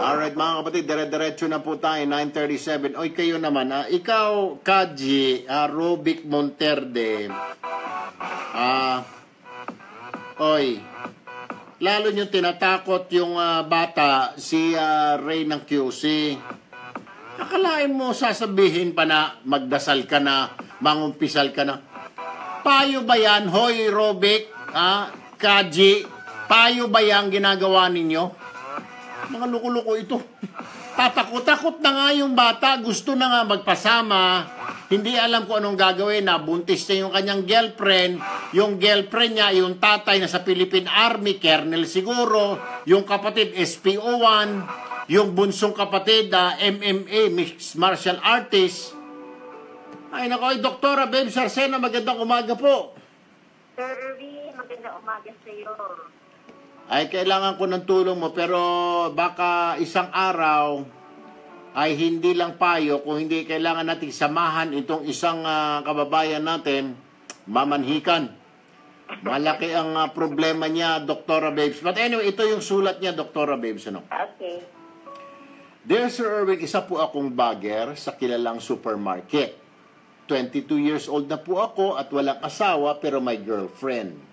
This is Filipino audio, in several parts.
Alright mga kapatid, dire-diretso na po tayo, 9.37. Oy, kayo naman, ah, ikaw, Kaji, ah, Robic Monterde, ah, oy, lalo nyo tinatakot yung ah, bata, si ah, Ray ng QC. Akalain mo sasabihin pa na magdasal ka na, mangumpisal ka na. Payo ba yan, hoy Robic, ah, Kaji, payo ba yan ginagawa ninyo? Mga loko-loko ito. Tatakot-takot na nga yung bata. Gusto na nga magpasama. Hindi alam kung anong gagawin. Nabuntis na yung kanyang girlfriend. Yung girlfriend niya, yung tatay na sa Philippine Army, Colonel siguro. Yung kapatid, SPO1. Yung bunsong kapatid, uh, MMA, Mixed Martial Artist. Ay nako, ay Doktora Babe Sarcena, magandang umaga po. Sir Irving, magandang umaga sa iyo. Ay kailangan ko ng tulong mo pero baka isang araw ay hindi lang payo kung hindi kailangan nating samahan itong isang ah, kababayan natin mamanhikan. Malaki ang ah, problema niya, Doktora Babes. But anyway, ito yung sulat niya, Doktora Babes. Ano? Okay. Dear Sir Erwin, isa po akong bagger sa kilalang supermarket. 22 years old na po ako at walang asawa pero may girlfriend.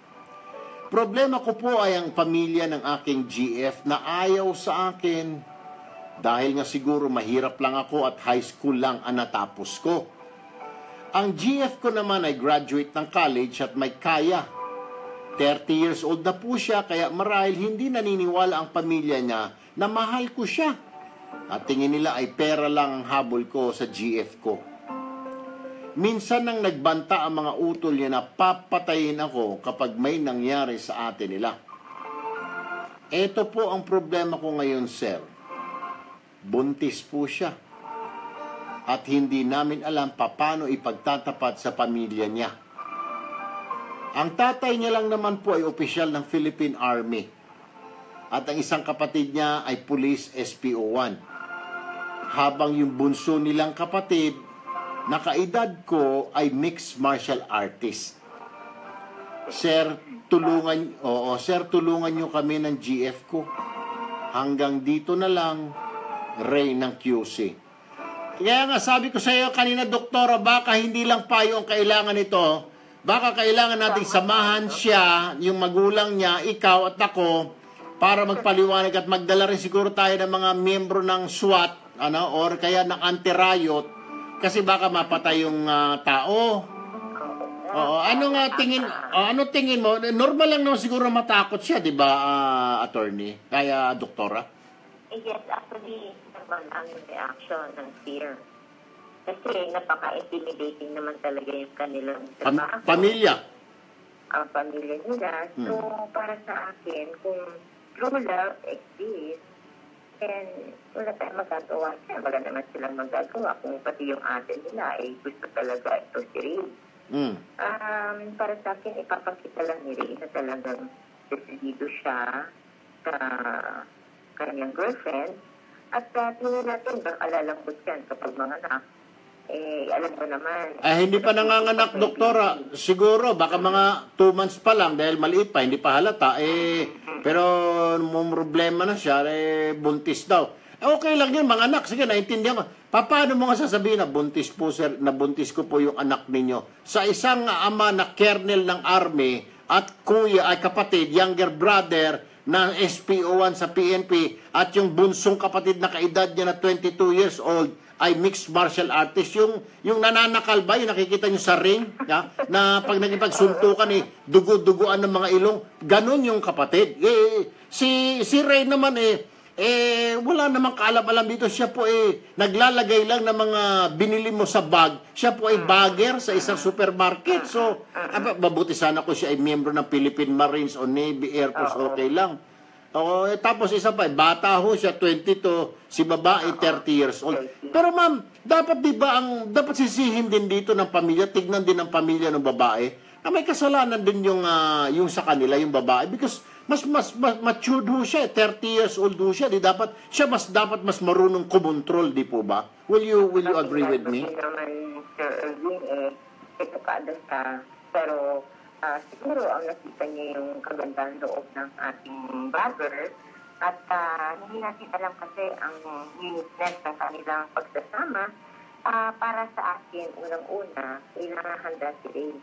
Problema ko po ay ang pamilya ng aking GF na ayaw sa akin. Dahil nga siguro mahirap lang ako at high school lang ang natapos ko. Ang GF ko naman ay graduate ng college at may kaya. 30 years old na po siya kaya marahil hindi naniniwala ang pamilya niya na mahal ko siya. At tingin nila ay pera lang ang habol ko sa GF ko. Minsan nang nagbanta ang mga utol niya na papatayin ako kapag may nangyari sa atin nila. Ito po ang problema ko ngayon, sir. Buntis po siya. At hindi namin alam paano ipagtatapat sa pamilya niya. Ang tatay niya lang naman po ay opisyal ng Philippine Army. At ang isang kapatid niya ay Police SPO1. Habang yung bunso nilang kapatid nakaedad ko ay mixed martial artist. Sir, tulungan, oo, sir, tulungan nyo kami ng GF ko. Hanggang dito na lang, Ray ng QC. Kaya nga sabi ko sa iyo kanina, doktora, baka hindi lang payo ang kailangan nito. Baka kailangan nating samahan siya, yung magulang niya, ikaw at ako, para magpaliwanag at magdala rin siguro tayo ng mga miyembro ng SWAT, ano, or kaya ng anti-riot, kasi baka mapatay yung ah, tao. Oo, ano nga tingin, oh, ano tingin mo? Normal lang naman siguro matakot siya, 'di ba, ah, attorney? Kaya doktora. Eh, Yes, actually, naman ang reaction ng fear. Kasi napaka-intimidating naman talaga yung kanilang Pam- trabaho. pamilya. ang pamilya nila. So, para sa akin, kung true love exists, then wala tayong magagawa. Kaya wala naman silang magagawa kung pati yung ate nila ay gusto talaga ito si Ray. Mm. Um, para sa akin, ipapakita lang ni Ray na talagang decidido siya sa kanyang girlfriend. At uh, tingnan natin, baka lalambot yan kapag mga anak. Eh, alam mo naman. Eh, hindi pa nanganganak, doktora. Siguro, baka mga 2 months pa lang dahil maliit pa, hindi pa halata. Eh, pero problema na siya, eh, buntis daw. Eh, okay lang yun, mga anak. Sige, naintindihan ko. Pa- Paano mo nga sasabihin na buntis po, sir, na buntis ko po yung anak ninyo? Sa isang ama na kernel ng army at kuya ay kapatid, younger brother ng SPO1 sa PNP at yung bunsong kapatid na kaedad niya na 22 years old ay mixed martial artist. Yung, yung nananakal ba, yung nakikita nyo sa ring, ya, na pag nagipagsuntukan, eh, dugo-duguan ng mga ilong, ganun yung kapatid. Eh, si, si Ray naman, eh, eh, wala namang kaalam-alam dito. Siya po eh, naglalagay lang ng mga binili mo sa bag. Siya po ay bagger sa isang supermarket. So, aba, mabuti sana kung siya ay miyembro ng Philippine Marines o Navy, Air Force, okay lang. Oo, eh, tapos isa pa, eh, bata ho siya, 22, si babae, 30 years old. Pero ma'am, dapat di ba ang, dapat sisihin din dito ng pamilya, tignan din ng pamilya ng babae, na may kasalanan din yung, ah, yung sa kanila, yung babae, because mas, mas, mas matured ho siya, eh, 30 years old ho siya, di dapat, siya mas dapat mas marunong kumontrol, di po ba? Will you, will you agree with me? Eh, siya. Pero, ah, siguro, ang nakita niya yung kagandahan loob ng ating brother, At ah, hindi natin alam kasi ang uniqueness ng kanilang pagsasama. Ah, para sa akin, unang-una, kailangan handa si Ray.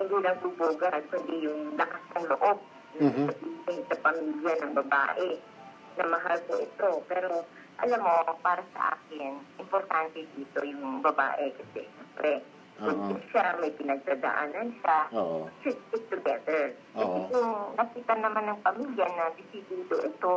Hindi lang bubugan, kundi yung lakas ng loob Mhm. mm sa pamilya ng babae na mahal ko ito. Pero alam mo, para sa akin, importante dito yung babae kasi siyempre, Buntis siya, may pinagdadaanan siya, Oo. should stick together. Oo. Kasi kung nakita naman ng pamilya na disidido ito,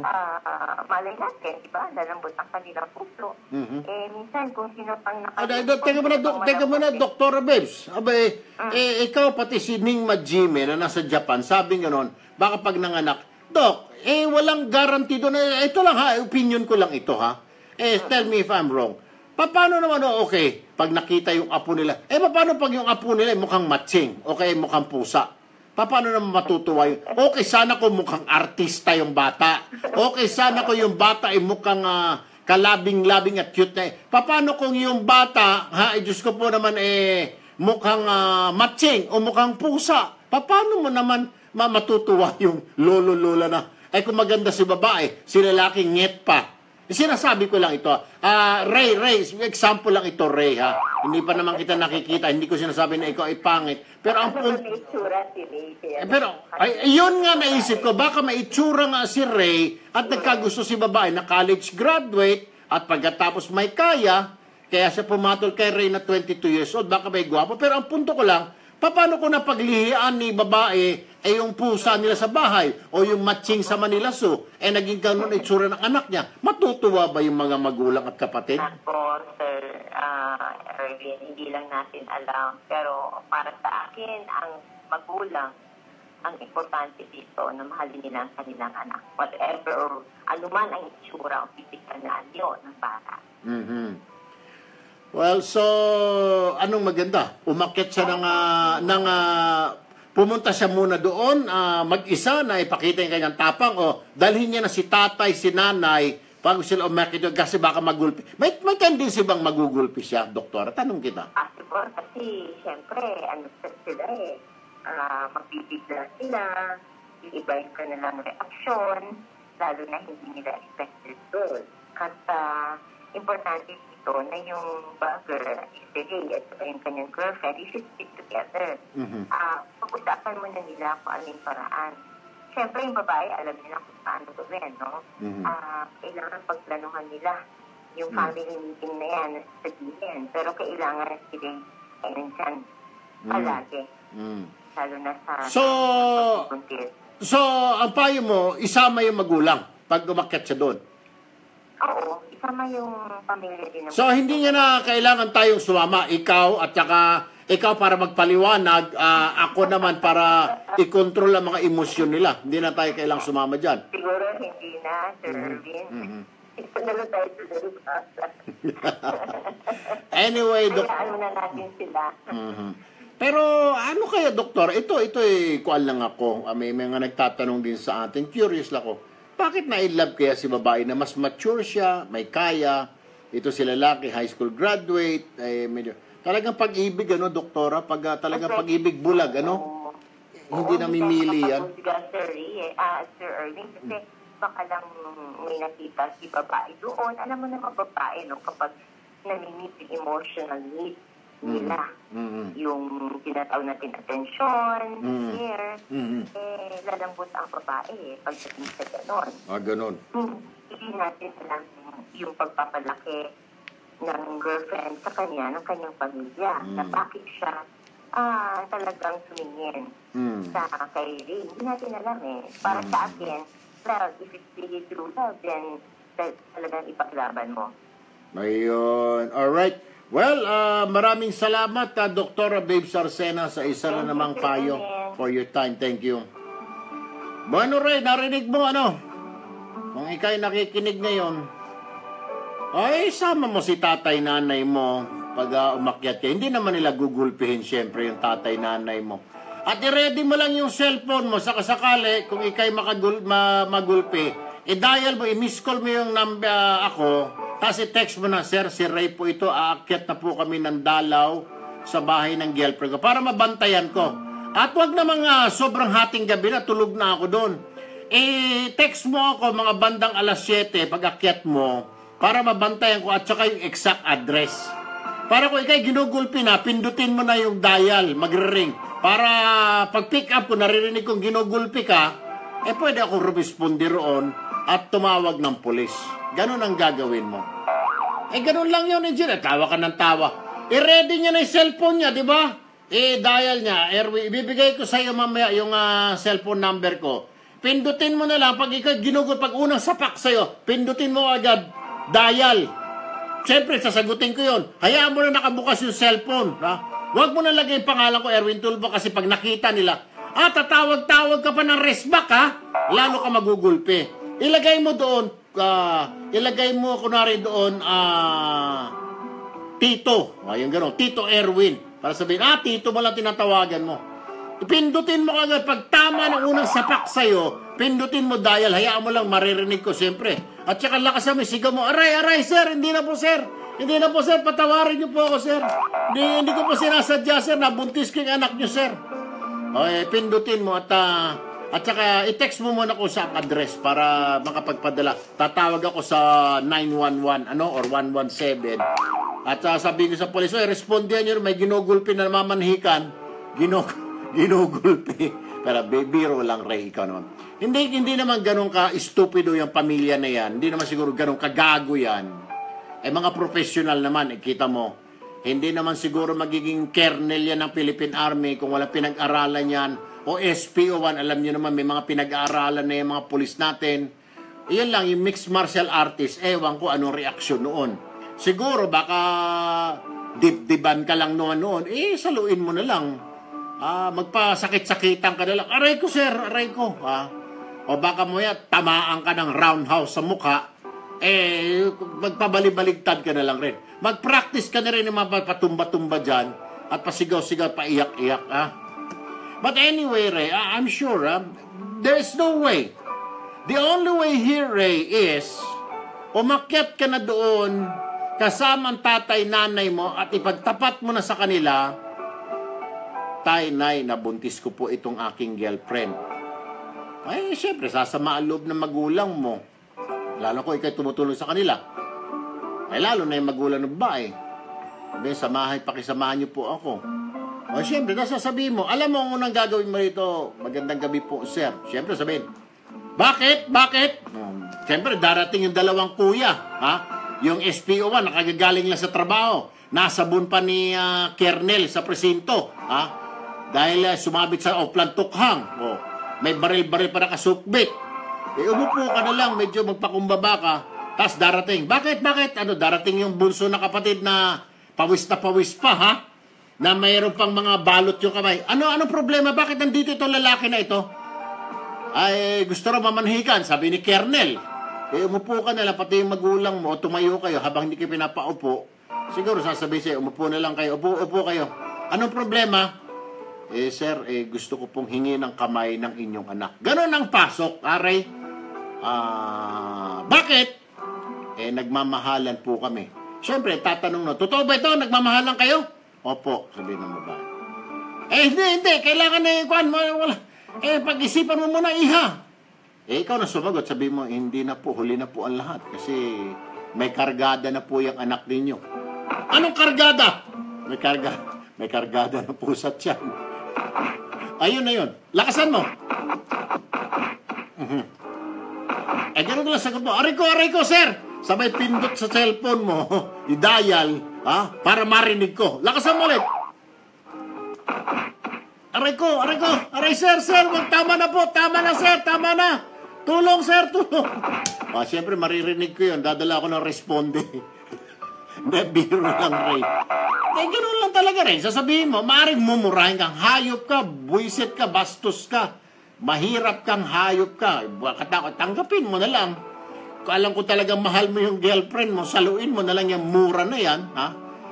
ah, ah, malay natin, di ba, lalambot ang kanilang puso. Mhm. Eh, minsan, kung sino pang da- teka muna, dok, teka muna. Dr. Babes. Abay, eh, ikaw pati si Ning Majime na nasa Japan, sabi nga nun, baka pag nanganak, Dok, eh, walang guarantee doon. Eh, ito lang ha, opinion ko lang ito ha. Eh, tell me if I'm wrong. Pa- Paano naman, oh, okay, pag nakita yung apo nila, eh, paano pag yung apo nila mukhang matching, okay, mukhang pusa? Pa- Paano naman matutuwa yun? Okay, sana ko mukhang artista yung bata. Okay, sana ko yung bata ay mukhang ah, kalabing-labing at cute na eh. Paano kung yung bata, ha, eh, Diyos ko po naman eh, mukhang ah, matching o mukhang pusa? Paano mo naman ma matutuwa yung lolo-lola na, eh kung maganda si babae, si lalaki nget pa. Sinasabi ko lang ito. Ah, Ray, Ray, example lang ito, Ray, ha. Hindi pa naman kita nakikita, hindi ko sinasabi na ikaw ay pangit. Pero ang? Kaya- eh, pero, ay, yun nga naisip ko, baka may itsura nga si Ray at nagkagusto si babae na college graduate at pagkatapos may kaya, kaya siya pumatol kay Ray na 22 years old, baka may gwapo. Pero ang punto ko lang, paano ko napaglihian ni babae ay yung pusa nila sa bahay o yung matching sa Manila Zoo, eh naging ganun itsura ng anak niya. Matutuwa ba yung mga magulang at kapatid? Ako, Sir ah, Erwin, hindi lang natin alam. Pero para sa akin, ang magulang, ang importante dito na mahalin nila ang kanilang anak. Whatever, anuman ang itsura o physical na anyo ng bata. Mhm. Well, so anong maganda? Umakyat siya ng ah, ng ah, pumunta siya muna doon, ah, mag-isa na ipakita yung kanyang tapang o dalhin niya na si tatay, si nanay bago sila umakyat doon kasi baka magulpi. May, may tendency bang magugulpi siya, doktor? Tanong kita. Ah, siguro kasi, siyempre, ano sila eh, ah, magbibigla sila, iiba yung kanilang reaksyon, lalo na hindi nila expected doon. At ah, importante dito na yung bagger, si Ray at saka yung kanyang girlfriend, should stick together. Mhm. Ah, pag-usapan muna nila kung ano yung paraan. Siyempre, yung babae, alam nila kung paano gawin, no? Mhm. Ah, kailangan pagplanuhan nila yung Mm. family meeting na yan, sabihin. Pero kailangan na sila ay nandyan palagi. Mm. Lalo na sa So- buntis. So, ang payo mo, isama yung magulang pag umakyat siya doon. Oo, isama yung pamilya din So, hindi niya na kailangan tayong sumama. Ikaw at saka ikaw para magpaliwanag, ah, ako naman para i-control ang mga emosyon nila. Hindi na tayo kailangang sumama dyan. Siguro hindi na, Sir Mm-hmm. Mhm. Sa dalubasa. Anyway, dok. Hayaan na natin sila. Mhm. Pero ano kaya, doktor? Ito, ito eh, kuan lang ako. Ah, May mga nagtatanong din sa atin. Curious lang ako. Bakit na-inlove kaya si babae na mas mature siya, may kaya, ito si lalaki, high school graduate, eh, medyo, talagang pag-ibig, ano, doktora? Pag, ah, talagang pag-ibig bulag, ano? Hindi namimili yan. Sir, eh, ah, Sir Erwin, kasi baka lang may nakita si babae doon. Alam mo naman babae, no, kapag nami-meet yung emotional needs nila, Mhm. yung tinatawag natin attention, Mm. care, Mhm. eh, lalambot ang babae eh, pagdating sa ganon. Ah, ganun. Hmm, hindi natin alam yung pagpapalaki ng girlfriend sa kanya, ng kanyang pamilya, Mm. na bakit siya ah, talagang sumingin Mm. sa kay Ray. Hindi natin alam eh. Para sa akin, well, if it's really true love, then tal- talagang ipaglaban mo. Ayun. Alright. Well, ah, maraming salamat, uh, Dr. Babe Sarcena, sa isa na namang payo for your time. Thank you. Bueno, Ray, narinig mo ano? Kung ikay nakikinig ngayon, ay, sama mo si tatay nanay mo pag ah, umakyat ka. Hindi naman nila gugulpihin syempre yung tatay nanay mo. At i-ready mo lang yung cellphone mo sa kasakali kung ikay makagul ma magulpi. I-dial mo, i-miss call mo yung number ah, ako, tapos i-text mo na, Sir, si Ray po ito, aakyat na po kami ng dalaw sa bahay ng girlfriend ko para mabantayan ko. At wag namang ah, sobrang hating gabi na tulog na ako doon. eh, text mo ako mga bandang alas 7 pag akyat mo para mabantayan ko at saka yung exact address. Para kung ikay ginugulpi na, pindutin mo na yung dial, magre-ring. Para pag pick up ko, naririnig kong ginugulpi ka, eh pwede ako rumispondi roon at tumawag ng pulis. Ganun ang gagawin mo. Eh, ganun lang yun, engineer. Tawa ka ng tawa. I-ready niya na yung cellphone niya, di ba? I-dial niya. Airway. Ibibigay ko sa iyo mamaya yung ah, cellphone number ko. Pindutin mo na lang. Pag ikaw ginugol, pag unang sapak sa'yo, pindutin mo agad. Dial. Siyempre, sasagutin ko yon. Hayaan mo na nakabukas yung cellphone. Ha? Huwag mo na lagay yung pangalan ko, Erwin Tulbo, kasi pag nakita nila, ah, tatawag-tawag ka pa ng resback, ha? Lalo ka magugulpi. Ilagay mo doon, ah, ilagay mo, kunwari doon, ah, Tito. Ayun gano'n. Tito Erwin. Para sabihin, ah, Tito lang tinatawagan mo. Pindutin mo agad. Pag tama ng unang sapak sa'yo, pindutin mo dial. Hayaan mo lang, maririnig ko siyempre. At saka lakas mo, sigaw mo, aray, aray, sir, hindi na po, sir. Hindi na po, sir, patawarin niyo po ako, sir. Hindi, hindi ko po sinasadya, sir. Nabuntis ko yung anak niyo, sir. Okay, pindutin mo at ah, at saka i-text mo muna ko sa address para makapagpadala. Tatawag ako sa 911 ano or 117. At uh, sabihin ko sa polis, "Oy, respondihan niyo, may ginugulpi na namamanhikan." Ginug ginugulpi. Pero bi- biro lang, Ray, ikaw naman. Hindi, hindi naman ganun ka stupido yung pamilya na yan. Hindi naman siguro ganun kagago yan. Eh mga professional naman, eh, kita mo, hindi naman siguro magiging kernel yan ng Philippine Army kung wala pinag-aralan yan. O SPO1, alam niyo naman, may mga pinag-aaralan na yung mga pulis natin. Iyan lang, yung mixed martial artist, ewan ko anong reaksyon noon. Siguro baka dibdiban ka lang noon noon, eh saluin mo na lang. Ah, magpasakit-sakitan ka na lang. Aray ko, sir, aray ko. Ah. O baka mo yan, tamaan ka ng roundhouse sa mukha, eh, magpabalibaligtad ka na lang rin. Mag-practice ka na rin ng mga patumba-tumba dyan at pasigaw-sigaw, paiyak-iyak, ah. But anyway, Ray, I- I'm sure, ah, there's no way. The only way here, Ray, is umakyat ka na doon kasama ang tatay, nanay mo at ipagtapat mo na sa kanila, tay, nay, nabuntis ko po itong aking girlfriend. Ay, syempre, sasama ang loob ng magulang mo. Lalo ko ikay tumutulong sa kanila. Ay, lalo na yung magulang ng babae. Sabi, samahay, pakisamahan niyo po ako. O, syempre, nasasabihin mo, alam mo ang unang gagawin mo rito, magandang gabi po, sir. Syempre, sabihin, bakit? Bakit? Um, syempre, darating yung dalawang kuya, ha? Yung SPO1, nakagagaling lang sa trabaho. Nasabon pa ni ah, Kernel sa presinto, ha? Dahil ah, sumabit sa Oplan Tukhang. Oh, may baril-baril pa nakasukbit. Eh, umupo ka na lang, medyo magpakumbaba ka. Tapos darating. Bakit, bakit? Ano, darating yung bunso na kapatid na pawis na pawis pa, ha? Na mayroon pang mga balot yung kamay. Ano, ano problema? Bakit nandito itong lalaki na ito? Ay, gusto raw mamanhikan, sabi ni Kernel. Eh, umupo ka na lang, pati yung magulang mo, tumayo kayo habang hindi kayo pinapaupo. Siguro sasabihin sa'yo, umupo na lang kayo, upo, upo kayo. Anong problema? Eh, sir, eh, gusto ko pong hingi ng kamay ng inyong anak. Ganon ang pasok, aray. Ah, bakit? Eh, nagmamahalan po kami. Siyempre, tatanong na, totoo ba ito? Nagmamahalan kayo? Opo, sabi ng babae. Eh, hindi, hindi. Kailangan na yung kwan. Wala. Eh, pag-isipan mo muna, iha. Eh, ikaw na sumagot. Sabi mo, hindi na po. Huli na po ang lahat. Kasi may kargada na po yung anak ninyo. Anong kargada? May karga. May kargada na pusat yan. Ayun na yun. Lakasan mo. Mhm. Eh, ganun lang sagot mo. Aray ko, aray ko, sir. Sabay pindot sa cellphone mo. I-dial. Ha? Para marinig ko. Lakasan mo ulit. Aray ko, aray ko. Aray, sir, sir. Wag, tama na po. Tama na, sir. Tama na. Tulong, sir. Tulong. Ah, siyempre, maririnig ko yun. Dadala ako ng responde. Hindi, biro lang, Ray. Eh, ganun lang talaga, Ray. Sasabihin mo, maaaring mumurahin kang hayop ka, buisit ka, bastos ka. Mahirap kang hayop ka. Katakot, tanggapin mo na lang. Alam ko talagang mahal mo yung girlfriend mo, saluin mo na lang yung mura na yan, ha?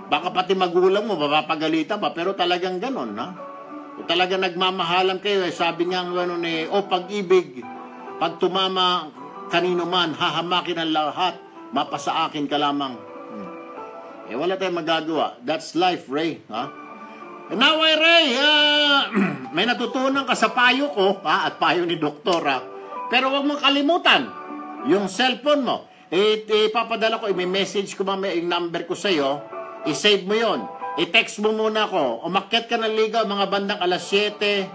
Baka pati magulang mo, mapapagalitan pa, pero talagang ganon, ha? Kung talaga nagmamahalan kayo, eh, sabi nga ano ni, o pag-ibig, pag tumama kanino man, hahamakin ang lahat, mapasa akin ka lamang. Hmm. Eh, wala tayong magagawa. That's life, Ray, ha? And now, eh, Ray, ah, may natutunan ka sa payo ko, ha? At payo ni Doktor, ha? Pero wag mong kalimutan, yung cellphone mo, eh, ipapadala ko, may message ko mamaya yung number ko sa'yo, i-save mo yon i-text mo muna ako, umakyat ka ng ligaw mga bandang alas 7,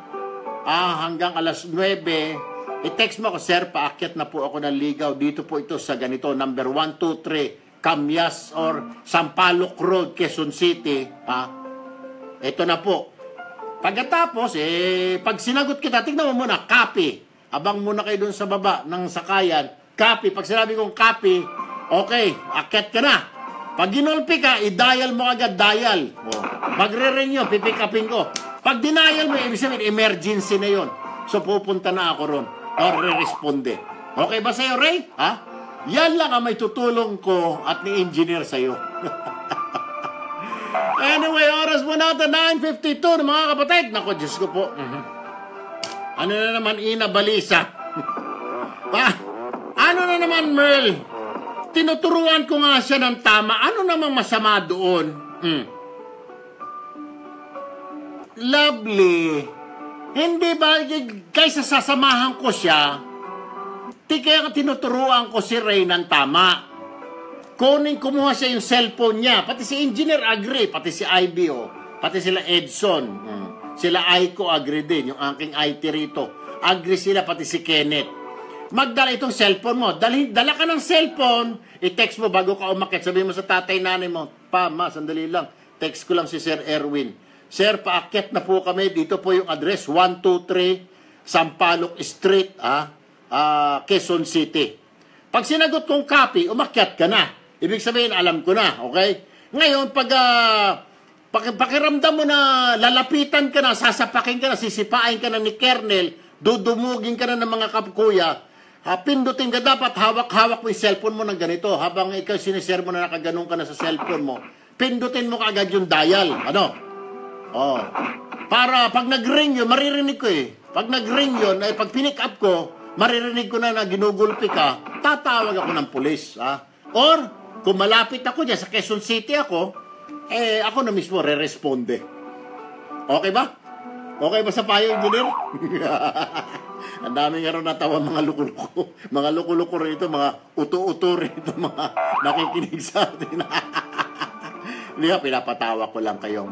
ah, hanggang alas 9, i-text mo ako, sir, paakyat na po ako ng ligaw, dito po ito sa ganito, number 123, Camyas or Sampaloc Road, Quezon City, ha? Ito na po. Pagkatapos, eh, pag sinagot kita, tignan mo muna, copy. Abang muna kayo dun sa baba ng sakayan, copy. Pag sinabi kong copy, okay, akyat ka na. Pag ginulpi ka, i-dial mo agad, dial. Oh. Magre-ring yun, pipick upin ko. Pag denial mo, ibig sabihin, emergency na yon. So, pupunta na ako ron. Or re-responde. Okay ba sa'yo, Ray? Ha? Yan lang ang may tutulong ko at ni engineer sa'yo. anyway, oras mo na ito, 9.52 ng mga kapatid. Nako, Diyos ko po. Mhm. Ano na naman, Ina naman, Merl? Tinuturuan ko nga siya ng tama. Ano namang masama doon? Hmm. Lovely. Hindi ba, kaysa sasamahan ko siya, di kaya tinuturuan ko si Ray ng tama. Kunin kumuha siya yung cellphone niya. Pati si engineer agree, pati si IBO, pati sila Edson. Hmm. Sila Aiko agree din, yung aking IT rito. Agree sila, pati si Kenneth. Magdala itong cellphone mo. Dali, dala ka ng cellphone, i-text mo bago ka umakit. Sabihin mo sa tatay nanay mo, Pa, ma, sandali lang. Text ko lang si Sir Erwin. Sir, paakyat na po kami. Dito po yung address, 123 Sampaloc Street, ah, ah, Quezon City. Pag sinagot kong copy, umakyat ka na. Ibig sabihin, alam ko na, okay? Ngayon, pag uh, pakiramdam mo na lalapitan ka na, sasapakin ka na, sisipain ka na ni Kernel, dudumugin ka na ng mga kapkuya, ha, pindutin ka dapat, hawak-hawak mo yung cellphone mo ng ganito. Habang ikaw sinishare mo na nakaganon ka na sa cellphone mo, pindutin mo kaagad yung dial. Ano? Oh. Para pag nag-ring yun, maririnig ko eh. Pag nag-ring yun, ay pag pinick up ko, maririnig ko na na ginugulpi ka, tatawag ako ng pulis. Ha? Or, kung malapit ako dyan, sa Quezon City ako, eh, ako na mismo re-responde. Okay ba? Okay ba sa payo, engineer? Ang dami nga natawa mga lukuluko. Mga lukuluko rito, mga uto-uto rito, mga nakikinig sa atin. Hindi ka, pinapatawa ko lang kayong.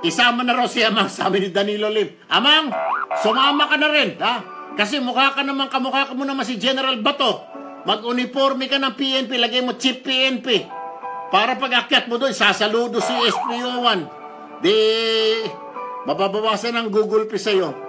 Isama na raw si Amang, sabi ni Danilo Lim. Amang, sumama ka na rin, ha? Kasi mukha ka naman, kamukha ka mo naman si General Bato. Mag-uniforme ka ng PNP, lagay mo chip PNP. Para pag akyat mo doon, sasaludo si SPO1. Di, mababawasan ang Google Pay sa'yo.